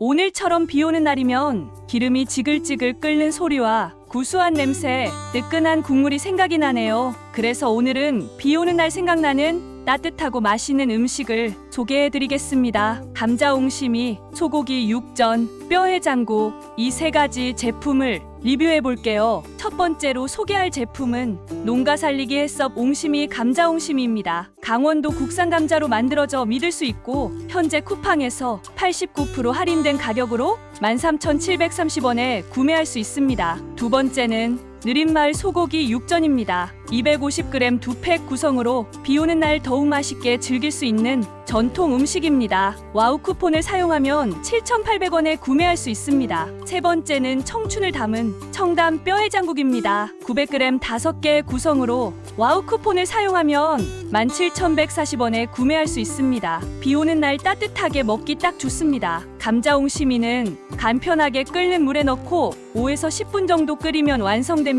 오늘처럼 비 오는 날이면 기름이 지글지글 끓는 소리와 구수한 냄새, 뜨끈한 국물이 생각이 나네요. 그래서 오늘은 비 오는 날 생각나는 따뜻하고 맛있는 음식을 소개해 드리겠습니다. 감자 옹심이, 소고기 육전, 뼈해장국 이세 가지 제품을 리뷰해 볼게요. 첫 번째로 소개할 제품은 농가 살리기 해썹 옹심이 감자 옹심이입니다. 강원도 국산 감자로 만들어져 믿을 수 있고 현재 쿠팡에서 89% 할인된 가격으로 13,730원에 구매할 수 있습니다. 두 번째는 느린말 소고기 육전입니다. 250g 두 팩 구성으로 비 오는 날 더욱 맛있게 즐길 수 있는 전통 음식입니다. 와우 쿠폰을 사용하면 7,800원에 구매할 수 있습니다. 세 번째는 청춘을 담은 청담 뼈해장국입니다. 900g 5개 구성으로 와우 쿠폰을 사용하면 17,140원에 구매할 수 있습니다. 비 오는 날 따뜻하게 먹기 딱 좋습니다. 감자 옹심이는 간편하게 끓는 물에 넣고 5에서 10분 정도 끓이면 완성됩니다.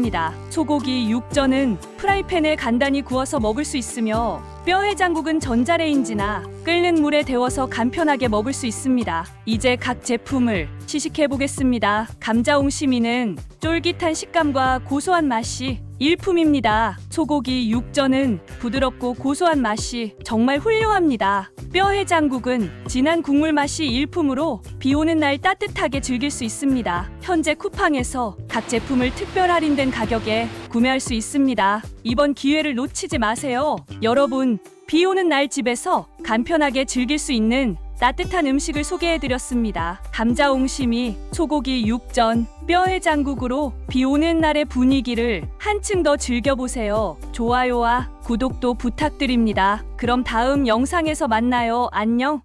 소고기 육전은 프라이팬에 간단히 구워서 먹을 수 있으며 뼈 해장국은 전자레인지나 끓는 물에 데워서 간편하게 먹을 수 있습니다. 이제 각 제품을 시식해 보겠습니다. 감자옹심이는 쫄깃한 식감과 고소한 맛이 일품입니다. 소고기 육전은 부드럽고 고소한 맛이 정말 훌륭합니다. 뼈해장국은 진한 국물 맛이 일품으로 비 오는 날 따뜻하게 즐길 수 있습니다. 현재 쿠팡에서 각 제품을 특별 할인된 가격에 구매할 수 있습니다. 이번 기회를 놓치지 마세요. 여러분, 비 오는 날 집에서 간편하게 즐길 수 있는 따뜻한 음식을 소개해드렸습니다. 감자 옹심이, 소고기 육전, 뼈해 장국으로 비 오는 날의 분위기를 한층 더 즐겨보세요. 좋아요와 구독도 부탁드립니다. 그럼 다음 영상에서 만나요. 안녕.